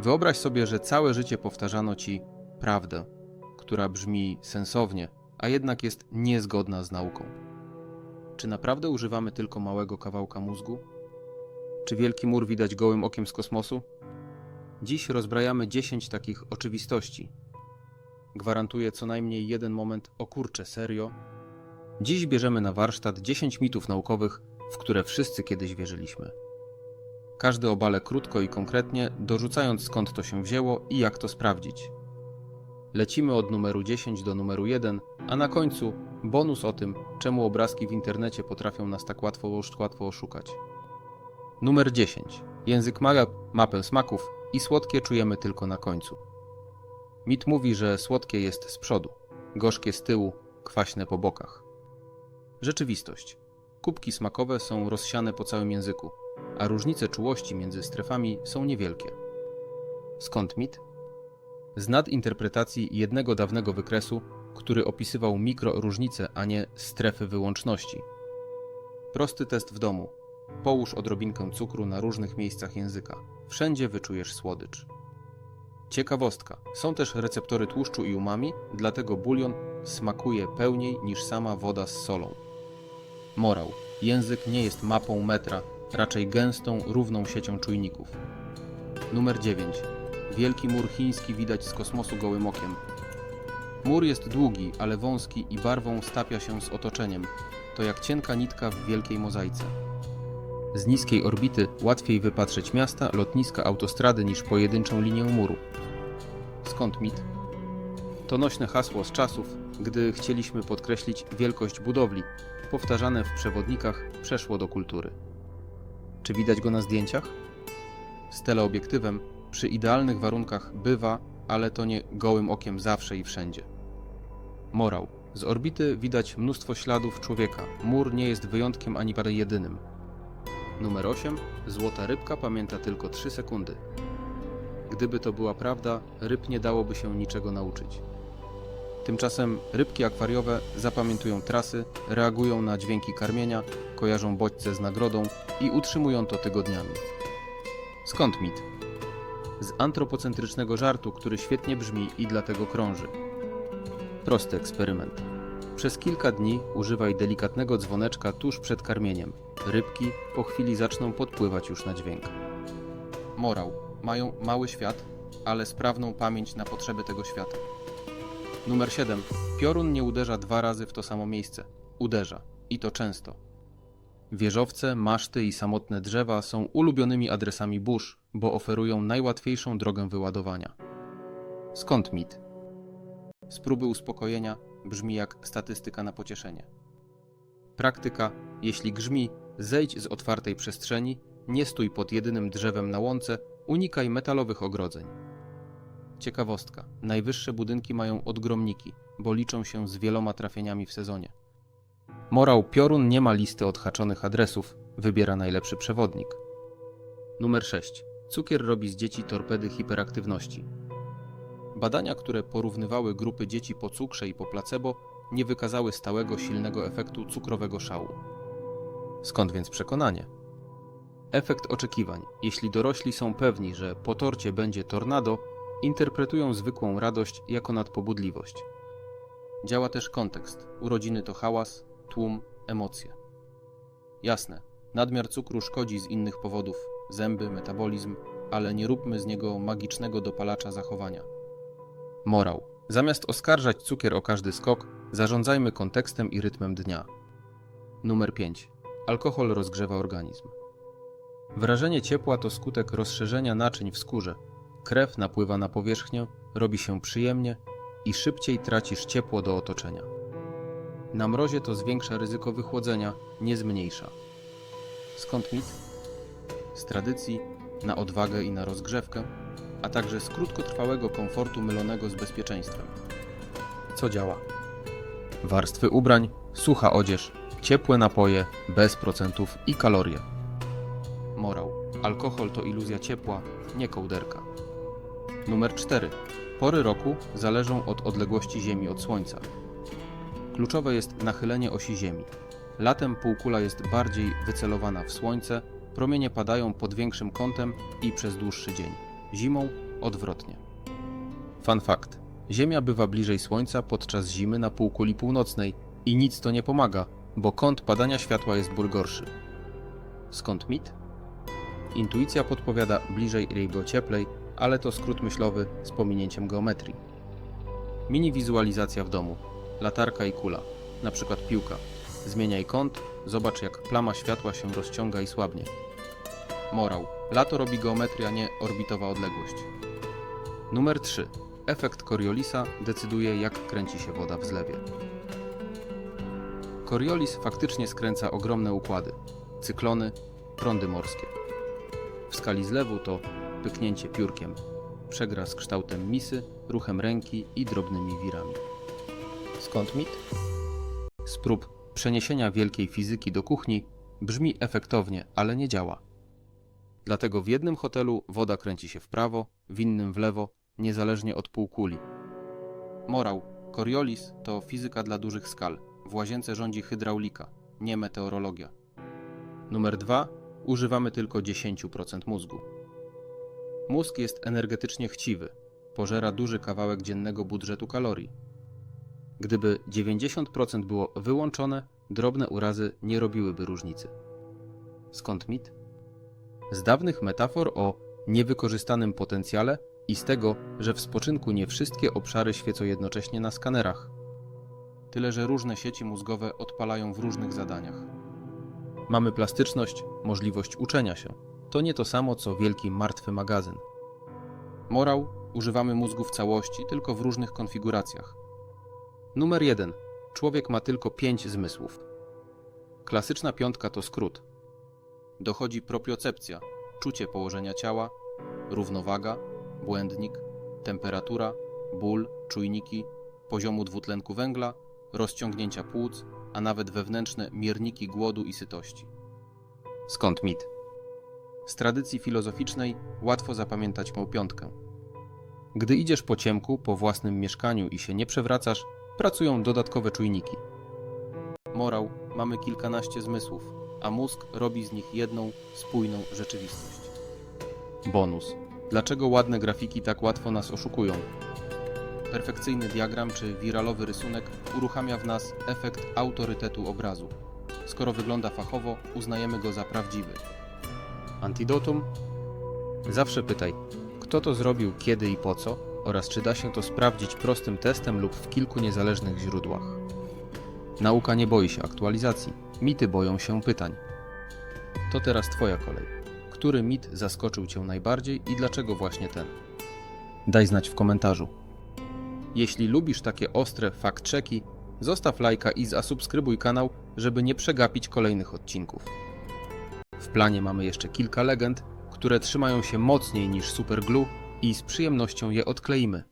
Wyobraź sobie, że całe życie powtarzano ci prawdę, która brzmi sensownie, a jednak jest niezgodna z nauką. Czy naprawdę używamy tylko małego kawałka mózgu? Czy wielki mur widać gołym okiem z kosmosu? Dziś rozbrajamy 10 takich oczywistości. Gwarantuję co najmniej jeden moment o kurcze serio. Dziś bierzemy na warsztat 10 mitów naukowych, w które wszyscy kiedyś wierzyliśmy. Każdy obale krótko i konkretnie, dorzucając skąd to się wzięło i jak to sprawdzić. Lecimy od numeru 10 do numeru 1, a na końcu bonus o tym, czemu obrazki w internecie potrafią nas tak łatwo, łatwo oszukać. Numer 10. Język ma mapę smaków i słodkie czujemy tylko na końcu. Mit mówi, że słodkie jest z przodu, gorzkie z tyłu, kwaśne po bokach. Rzeczywistość. Kubki smakowe są rozsiane po całym języku, a różnice czułości między strefami są niewielkie. Skąd mit? Z nadinterpretacji jednego dawnego wykresu, który opisywał mikroróżnice, a nie strefy wyłączności. Prosty test w domu. Połóż odrobinkę cukru na różnych miejscach języka. Wszędzie wyczujesz słodycz. Ciekawostka. Są też receptory tłuszczu i umami, dlatego bulion smakuje pełniej niż sama woda z solą. Morał. Język nie jest mapą metra, raczej gęstą, równą siecią czujników. Numer 9. Wielki mur chiński widać z kosmosu gołym okiem. Mur jest długi, ale wąski i barwą stapia się z otoczeniem. To jak cienka nitka w wielkiej mozaice. Z niskiej orbity łatwiej wypatrzeć miasta, lotniska, autostrady niż pojedynczą linię muru. Skąd mit? To nośne hasło z czasów, gdy chcieliśmy podkreślić wielkość budowli, powtarzane w przewodnikach przeszło do kultury. Czy widać go na zdjęciach? Z teleobiektywem przy idealnych warunkach bywa, ale to nie gołym okiem zawsze i wszędzie. Morał. Z orbity widać mnóstwo śladów człowieka. Mur nie jest wyjątkiem ani parę jedynym. Numer 8. Złota rybka pamięta tylko 3 sekundy. Gdyby to była prawda, ryb nie dałoby się niczego nauczyć. Tymczasem rybki akwariowe zapamiętują trasy, reagują na dźwięki karmienia, kojarzą bodźce z nagrodą i utrzymują to tygodniami. Skąd mit? Z antropocentrycznego żartu, który świetnie brzmi i dlatego krąży. Prosty eksperyment. Przez kilka dni używaj delikatnego dzwoneczka tuż przed karmieniem. Rybki po chwili zaczną podpływać już na dźwięk. Morał. Mają mały świat, ale sprawną pamięć na potrzeby tego świata. Numer 7. Piorun nie uderza dwa razy w to samo miejsce. Uderza. I to często. Wieżowce, maszty i samotne drzewa są ulubionymi adresami burz, bo oferują najłatwiejszą drogę wyładowania. Skąd mit? Z próby uspokojenia brzmi jak statystyka na pocieszenie. Praktyka, jeśli grzmi, zejdź z otwartej przestrzeni, nie stój pod jedynym drzewem na łące, unikaj metalowych ogrodzeń. Ciekawostka. Najwyższe budynki mają odgromniki, bo liczą się z wieloma trafieniami w sezonie. Morał Piorun nie ma listy odhaczonych adresów, wybiera najlepszy przewodnik. Numer 6. Cukier robi z dzieci torpedy hiperaktywności. Badania, które porównywały grupy dzieci po cukrze i po placebo, nie wykazały stałego silnego efektu cukrowego szału. Skąd więc przekonanie? Efekt oczekiwań. Jeśli dorośli są pewni, że po torcie będzie tornado, interpretują zwykłą radość jako nadpobudliwość. Działa też kontekst. Urodziny to hałas, tłum, emocje. Jasne, nadmiar cukru szkodzi z innych powodów zęby, metabolizm, ale nie róbmy z niego magicznego dopalacza zachowania. Morał. Zamiast oskarżać cukier o każdy skok, zarządzajmy kontekstem i rytmem dnia. Numer 5. Alkohol rozgrzewa organizm. Wrażenie ciepła to skutek rozszerzenia naczyń w skórze. Krew napływa na powierzchnię, robi się przyjemnie i szybciej tracisz ciepło do otoczenia. Na mrozie to zwiększa ryzyko wychłodzenia, nie zmniejsza. Skąd mit? Z tradycji, na odwagę i na rozgrzewkę, a także z krótkotrwałego komfortu mylonego z bezpieczeństwem. Co działa? Warstwy ubrań, sucha odzież, ciepłe napoje, bez procentów i kalorie. Morał. Alkohol to iluzja ciepła, nie kołderka. Numer 4. Pory roku zależą od odległości Ziemi od Słońca. Kluczowe jest nachylenie osi Ziemi. Latem półkula jest bardziej wycelowana w Słońce, promienie padają pod większym kątem i przez dłuższy dzień. Zimą odwrotnie. Fun fact. Ziemia bywa bliżej Słońca podczas zimy na półkuli północnej i nic to nie pomaga, bo kąt padania światła jest ból gorszy. Skąd mit? Intuicja podpowiada bliżej Rybo cieplej, ale to skrót myślowy z pominięciem geometrii. Mini wizualizacja w domu. Latarka i kula, na przykład piłka. Zmieniaj kąt, zobacz jak plama światła się rozciąga i słabnie. Morał. Lato robi geometrię, a nie orbitowa odległość. Numer 3. Efekt Coriolisa decyduje jak kręci się woda w zlewie. Coriolis faktycznie skręca ogromne układy. Cyklony, prądy morskie. W skali zlewu to pyknięcie piórkiem, przegra z kształtem misy, ruchem ręki i drobnymi wirami. Skąd mit? Z prób przeniesienia wielkiej fizyki do kuchni brzmi efektownie, ale nie działa. Dlatego w jednym hotelu woda kręci się w prawo, w innym w lewo, niezależnie od półkuli. Morał. Coriolis to fizyka dla dużych skal. W łazience rządzi hydraulika, nie meteorologia. Numer 2. Używamy tylko 10% mózgu. Mózg jest energetycznie chciwy, pożera duży kawałek dziennego budżetu kalorii. Gdyby 90% było wyłączone, drobne urazy nie robiłyby różnicy. Skąd mit? Z dawnych metafor o niewykorzystanym potencjale i z tego, że w spoczynku nie wszystkie obszary świecą jednocześnie na skanerach. Tyle, że różne sieci mózgowe odpalają w różnych zadaniach. Mamy plastyczność, możliwość uczenia się. To nie to samo co wielki martwy magazyn. Morał używamy mózgu w całości, tylko w różnych konfiguracjach. Numer 1. Człowiek ma tylko 5 zmysłów. Klasyczna piątka to skrót. Dochodzi propriocepcja, czucie położenia ciała, równowaga, błędnik, temperatura, ból, czujniki, poziomu dwutlenku węgla, rozciągnięcia płuc, a nawet wewnętrzne mierniki głodu i sytości. Skąd mit? Z tradycji filozoficznej łatwo zapamiętać mą piątkę. Gdy idziesz po ciemku, po własnym mieszkaniu i się nie przewracasz, pracują dodatkowe czujniki. Morał mamy kilkanaście zmysłów, a mózg robi z nich jedną, spójną rzeczywistość. Bonus. Dlaczego ładne grafiki tak łatwo nas oszukują? Perfekcyjny diagram czy wiralowy rysunek uruchamia w nas efekt autorytetu obrazu. Skoro wygląda fachowo, uznajemy go za prawdziwy. Antidotum? Zawsze pytaj, kto to zrobił, kiedy i po co, oraz czy da się to sprawdzić prostym testem lub w kilku niezależnych źródłach. Nauka nie boi się aktualizacji, mity boją się pytań. To teraz Twoja kolej. Który mit zaskoczył Cię najbardziej i dlaczego właśnie ten? Daj znać w komentarzu. Jeśli lubisz takie ostre fact-checki, zostaw lajka i zasubskrybuj kanał, żeby nie przegapić kolejnych odcinków. W planie mamy jeszcze kilka legend, które trzymają się mocniej niż superglue i z przyjemnością je odkleimy.